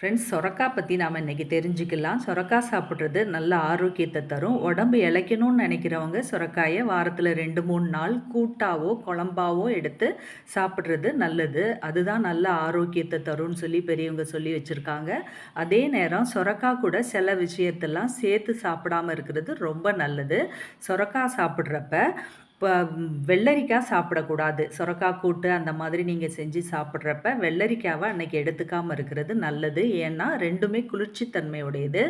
Friends சொரக்காய் பற்றி நாம் இன்றைக்கி தெரிஞ்சுக்கலாம். சொரக்காய் சாப்பிட்றது நல்ல ஆரோக்கியத்தை தரும். உடம்பு இழைக்கணும்னு நினைக்கிறவங்க சொரக்காயை வாரத்தில் ரெண்டு மூணு நாள் கூட்டாவோ குழம்பாவோ எடுத்து சாப்பிட்றது நல்லது. அதுதான் நல்ல ஆரோக்கியத்தை தரும்னு சொல்லி பெரியவங்க சொல்லி வச்சுருக்காங்க. அதே நேரம் சொரக்காய் கூட சில விஷயத்தெல்லாம் சேர்த்து சாப்பிடாமல் இருக்கிறது ரொம்ப நல்லது. சொரக்காய் சாப்பிட்றப்ப இப்போ வெள்ளரிக்காய் சாப்பிடக்கூடாது. சுரக்காய் கூட்டு அந்த மாதிரி நீங்கள் செஞ்சு சாப்பிட்றப்ப வெள்ளரிக்காவை அன்றைக்கி எடுத்துக்காமல் இருக்கிறது நல்லது. ஏன்னா ரெண்டுமே குளிர்ச்சித்தன்மையுடையது.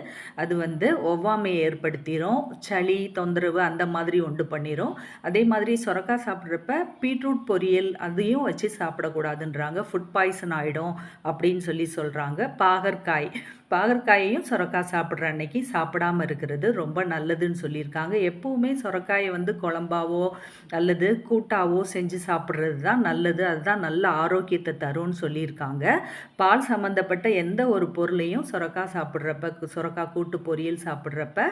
அது வந்து ஒவ்வாமையை ஏற்படுத்திடும் சளி தொந்தரவு அந்த மாதிரி உண்டு பண்ணிடும் அதே மாதிரி சுரக்காய் சாப்பிட்றப்ப பீட்ரூட் பொரியல் அதையும் வச்சு சாப்பிடக்கூடாதுன்றாங்க. ஃபுட் பாய்சன் ஆகிடும் அப்படின்னு சொல்லி சொல்கிறாங்க பாகற்காய். பாகற்காயையும் சுரக்காய் சாப்பிட்ற அன்னைக்கு சாப்பிடாமல் இருக்கிறது ரொம்ப நல்லதுன்னு சொல்லியிருக்காங்க. எப்போவுமே சுரக்காயை வந்து குழம்பாவோ அல்லது கூட்டாவோ செஞ்சு சாப்பிட்றது தான் நல்லது. அதுதான் நல்ல ஆரோக்கியத்தை தரும்னு சொல்லியிருக்காங்க. பால் சம்மந்தப்பட்ட எந்த ஒரு பொருளையும் சுரக்காய் சாப்பிட்றப்ப சுரக்காய் கூட்டு பொரியல் சாப்பிட்றப்ப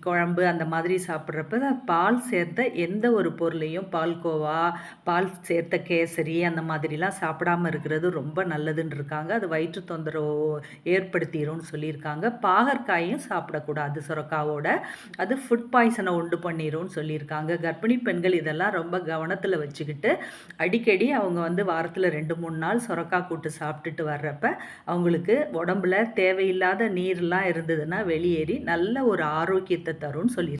குழம்பு அந்த மாதிரி சாப்பிட்றப்ப பால் சேர்த்த எந்த ஒரு பொருளையும் பால்கோவா பால் சேர்த்த கேசரி அந்த மாதிரிலாம் சாப்பிடாம இருக்கிறது ரொம்ப நல்லதுன்னு இருக்காங்க. அது வயிற்று தொந்தரவு ஏற்படுத்திடும் சொல்லியிருக்காங்க. பாகற்காயும் சாப்பிடக்கூடாது சுரக்காவோட. அது ஃபுட் பாய்சனை உண்டு பண்ணிடும்னு சொல்லியிருக்காங்க. கர்ப்பிணி பெண்கள் இதெல்லாம் ரொம்ப கவனத்தில் வச்சுக்கிட்டு அடிக்கடி அவங்க வந்து வாரத்தில் ரெண்டு மூணு நாள் சுரக்காய் கூட்டு சாப்பிட்டுட்டு வர்றப்ப அவங்களுக்கு உடம்புல தேவையில்லாத நீர்லாம் இருந்ததுன்னா வெளியேறி நல்ல ஒரு ஆரோக்கியத்தை தரும்னு சொல்லி